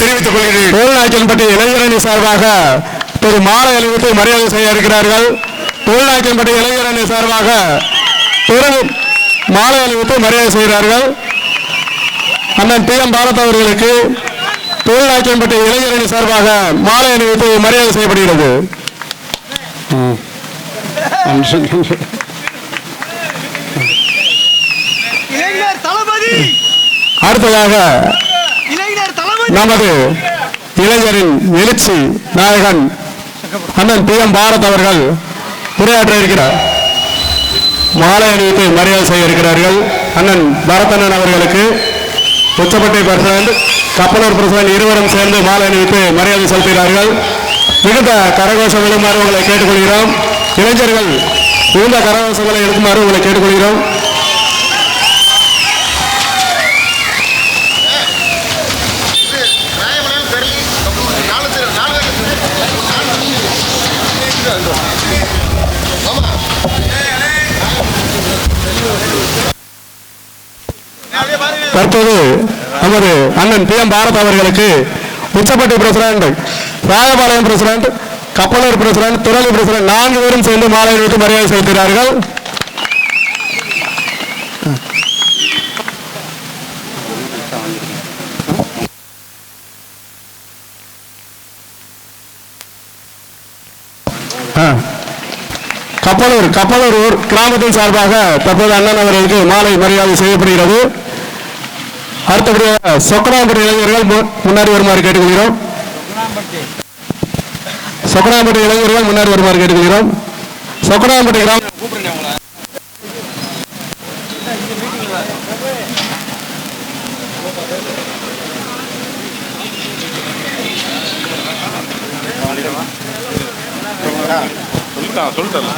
தெரிவித்துக் கொள்கிறேன். தோல்நாய்க்கன்பட்டி இளைஞரணி சார்பாக திரு மாலை அணிவித்து மரியாதை செய்ய இருக்கிறார்கள். தோல்நாய்க்கன்பட்டி இளைஞரணி சார்பாக திரு மாலை அணிவித்து மரியாதை செய்கிறார்கள். அண்ணன் டி எம் பாரத் அவர்களுக்கு தோல்நாய்க்கன்பட்டி இளைஞரணி சார்பாக மாலை அணிவித்து மரியாதை செய்யப்படுகிறது. அடுத்ததாக நமது இளைஞரின் எழுச்சி நாயகன் அண்ணன் பி எம் பாரத் அவர்கள் உரையாற்ற இருக்கிறார். மாலை அணிவித்து மரியாதை செய்ய இருக்கிறார்கள். அண்ணன் பரதண்ணன் அவர்களுக்கு உச்சப்பட்டை பிரசிடண்ட் கப்பலூர் பிரசிடண்ட் இருவரும் சேர்ந்து மாலை அணிவித்து மரியாதை செலுத்துகிறார்கள். மிகுந்த கரகோஷங்களும் உங்களை கேட்டுக்கொள்கிறோம். இளைஞர்கள் மிகுந்த கரகோஷங்களை எடுக்குமாறு உங்களை கேட்டுக்கொள்கிறோம். தற்போது நமது அண்ணன் பி எம் பாரத் அவர்களுக்கு Uchchapatti president Rayapalayam president Kappalur president Thurali president நான்கு பேரும் சேர்ந்து மாலை அணிவித்து மரியாதை செலுத்துகிறார்கள். கப்பலூர் கப்பலூர் ஊர் கிராமத்தின் சார்பாக தற்போது அண்ணன் அவர்களுக்கு மாலை மரியாதை செய்யப்படுகிறது. அடுத்தபடியாக சொக்கனாம்பட்டி இளைஞர்கள் முன்னாடி வருமாறு கேட்டுக்கொள்கிறோம். சொக்கனாம்பட்டி இளைஞர்கள் முன்னாடி வருமாறு கேட்டுக்கொள்கிறோம். சொக்கனாம்பட்டி கிராமம் சொல்லிட்டான் சொல்லிட்டான்